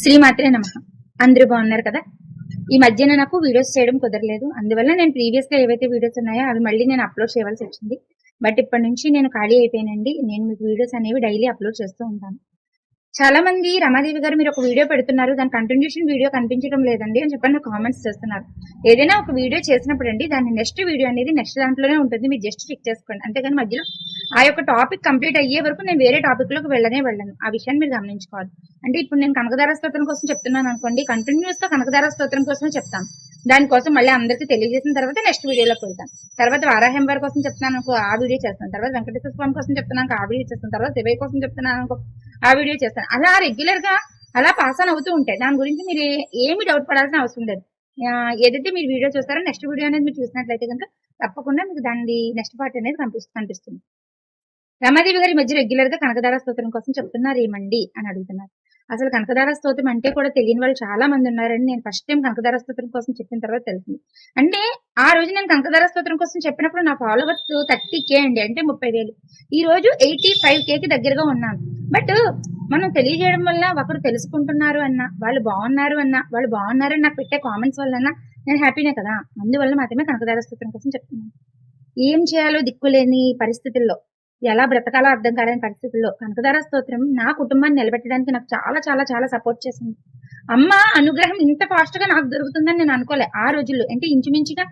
శ్రీమాత్రే నమ. అందరూ బాగున్నారు కదా? ఈ మధ్యన నాకు వీడియోస్ చేయడం కుదరలేదు. అందువల్ల నేను ప్రీవియస్గా ఏవైతే వీడియోస్ ఉన్నాయో అవి మళ్ళీ నేను అప్లోడ్ చేయవలసి వచ్చింది. బట్ ఇప్పటి నుంచి నేను ఖాళీ అయిపోయానండి. నేను మీకు వీడియోస్ అనేవి డైలీ అప్లోడ్ చేస్తూ ఉంటాను. చాలా మంది రమాదేవి గారు మీరు ఒక వీడియో పెడుతున్నారు. దాని కంటిన్యూషన్ వీడియో కనిపించడం లేదండి అని చెప్పని నాకు కామెంట్స్ చేస్తున్నారు. ఏదైనా ఒక వీడియో చేసినప్పుడు అండి దాని నెక్స్ట్ వీడియో అనేది నెక్స్ట్ దాంట్లోనే ఉంటుంది. మీరు జస్ట్ చెక్ చేసుకోండి. అంతేగాని మధ్యలో ఆ యొక్క టాపిక్ కంప్లీట్ అయ్యే వరకు నేను వేరే టాపిక్లోకి వెళ్ళనే వెళ్ళను. ఆ విషయాన్ని మీరు గమనించుకోవాలి. అంటే ఇప్పుడు నేను కనకదార స్తోత్రం కోసం చెప్తున్నాను అనుకోండి కంటిన్యూస్గా కనకదార స్తోత్రం కోసమే చెప్తాను. దానికోసం మళ్ళీ అందరికీ తెలియజేసిన తర్వాత నెక్స్ట్ వీడియోలోకి వెళ్తాం తర్వాత వారాహం వారి కోసం చెప్తున్నాను అనుకో ఆ వీడియో చేస్తాను. తర్వాత వెంకటేశ్వర స్వామి కోసం చెప్తున్నాను ఆ వీడియో చేస్తాను. తర్వాత శివయ్య కోసం చెప్తున్నాను అనుకో ఆ వీడియో చేస్తాను. అలా రెగ్యులర్గా అలా పాస్ ఆన్ అవుతూ ఉంటాయి. దాని గురించి మీరు ఏమి డౌట్ పడాల్సిన అవసరం లేదు. ఏదైతే మీరు వీడియో చూస్తారో నెక్స్ట్ వీడియో అనేది మీరు చూసినట్లయితే కనుక తప్పకుండా మీకు దాని నెక్స్ట్ పార్ట్ అనేది కనిపిస్తుంది కనిపిస్తుంది. రమాదేవి గారి మధ్య రెగ్యులర్గా కనకదార స్తోత్రం కోసం చెప్తున్నారు ఏమండి? అని అడుగుతున్నారు. అసలు కనకదార స్తోత్రం అంటే కూడా తెలియని వాళ్ళు చాలా మంది ఉన్నారని నేను ఫస్ట్ టైం కనకదార స్తోత్రం కోసం చెప్పిన తర్వాత తెలిసింది. అంటే ఆ రోజు నేను కనకదార స్తోత్రం కోసం చెప్పినప్పుడు నా ఫాలోవర్స్ థర్టీ కే అండి అంటే ముప్పై వేలు ఈ రోజు ఎయిటీ ఫైవ్ కేకి దగ్గరగా ఉన్నాను. బట్ మనం తెలియజేయడం వల్ల ఒకరు తెలుసుకుంటున్నారు అన్న వాళ్ళు బాగున్నారు అన్న వాళ్ళు బాగున్నారని నాకు పెట్టే కామెంట్స్ వల్ల నేను హ్యాపీనే కదా. అందువల్ల మాత్రమే కనకదార స్తోత్రం కోసం చెప్తున్నాను. ఏం చేయాలో దిక్కులేని పరిస్థితుల్లో ఎలా బ్రతకాలో అర్థం కాలేని పరిస్థితుల్లో. కనకదార స్తోత్రం నా కుటుంబాన్ని నిలబెట్టడానికి నాకు చాలా చాలా చాలా సపోర్ట్ చేసింది. అమ్మ అనుగ్రహం ఇంత ఫాస్ట్గా నాకు దొరుకుతుందని నేను అనుకోలే. ఆ రోజుల్లో అంటే ఇంచుమించుగా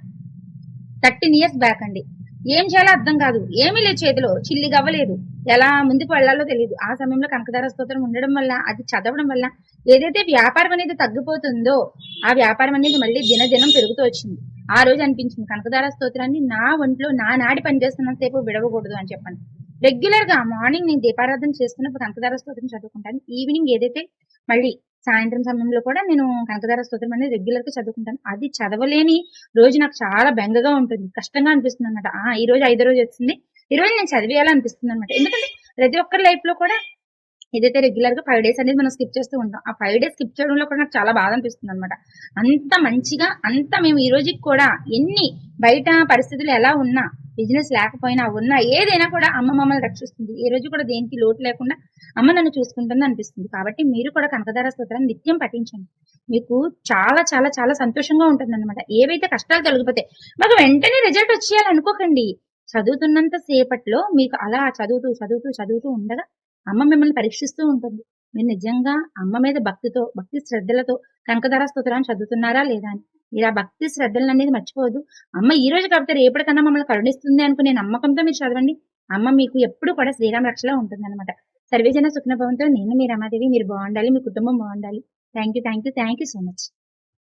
థర్టీన్ ఇయర్స్ బ్యాక్ అండి. ఏం చేయాలో అర్థం కాదు. ఏమీ లేదు చేతిలో. చిల్లి గవ్వలేదు. ఎలా ముందుకు వెళ్ళాలో తెలియదు ఆ సమయంలో కనకదార స్తోత్రం ఉండడం వల్ల అది చదవడం వల్ల ఏదైతే వ్యాపారం అనేది తగ్గిపోతుందో ఆ వ్యాపారం అనేది మళ్ళీ దినదినం పెరుగుతూ వచ్చింది. ఆ రోజు అనిపించింది. కనకదార స్తోత్రాన్ని నా ఒంట్లో నా నాడి పనిచేస్తున్నంత సేపు విడవకూడదు అని చెప్పాను. రెగ్యులర్గా మార్నింగ్ నేను దీపారాధన చేస్తున్నప్పుడు కనకదార స్తోత్రం చదువుకుంటాను. ఈవినింగ్ ఏదైతే మళ్ళీ సాయంత్రం సమయంలో కూడా నేను కనకదార స్తోత్రం అనేది రెగ్యులర్గా చదువుకుంటాను. అది చదవలేని రోజు నాకు చాలా బెంగగా ఉంటుంది. కష్టంగా అనిపిస్తుంది అనమాట ఆ ఈ రోజు ఐదో రోజు వచ్చింది. ఈ రోజు నేను చదివేయాలనిపిస్తుంది అనమాట ఎందుకంటే ప్రతి ఒక్కరి లైఫ్లో కూడా ఏదైతే రెగ్యులర్గా ఫైవ్ డేస్ అనేది మనం స్కిప్ చేస్తూ ఉంటాం ఆ ఫైవ్ డేస్ స్కిప్ చేయడంలో కూడా నాకు చాలా బాధ అనిపిస్తుంది అనమాట అంత మంచిగా అంత మేము ఈ రోజుకి కూడా ఎన్ని బయట పరిస్థితులు ఎలా ఉన్నా బిజినెస్ లేకపోయినా ఉన్నా ఏదైనా కూడా అమ్మ మమ్మల్ని రక్షిస్తుంది. ఈ రోజు కూడా దేనికి లోటు లేకుండా అమ్మ నన్ను చూసుకుంటుంది అనిపిస్తుంది. కాబట్టి మీరు కూడా కనకదార స్తోత్రాన్ని నిత్యం పఠించండి. మీకు చాలా చాలా చాలా సంతోషంగా ఉంటుంది అనమాట ఏవైతే కష్టాలు తొలగిపోతాయి మాకు వెంటనే రిజల్ట్ వచ్చేయాలనుకోకండి చదువుతున్నంత సేపట్లో మీకు అలా చదువుతూ చదువుతూ చదువుతూ ఉండగా అమ్మ మిమ్మల్ని పరీక్షిస్తూ ఉంటుంది. మీరు నిజంగా అమ్మ మీద భక్తితో భక్తి శ్రద్ధలతో కనకధార స్తోత్రాన్ని చదువుతున్నారా లేదా అని. ఇలా భక్తి శ్రద్ధలను అనేది మర్చిపోదు అమ్మ ఈ రోజు కాబట్టి రేపటికన్నా మమ్మల్ని కరుణిస్తుంది అనుకునే నమ్మకంతో మీరు చదవండి. అమ్మ మీకు ఎప్పుడు కూడా శ్రీరామ రక్షలో ఉంటుంది అనమాట సర్వేజన సుఖ్నభవంతో నేను మీ రమాదేవి. మీరు బాగుండాలి మీ కుటుంబం బాగుండాలి. Thank you thank you thank you so much.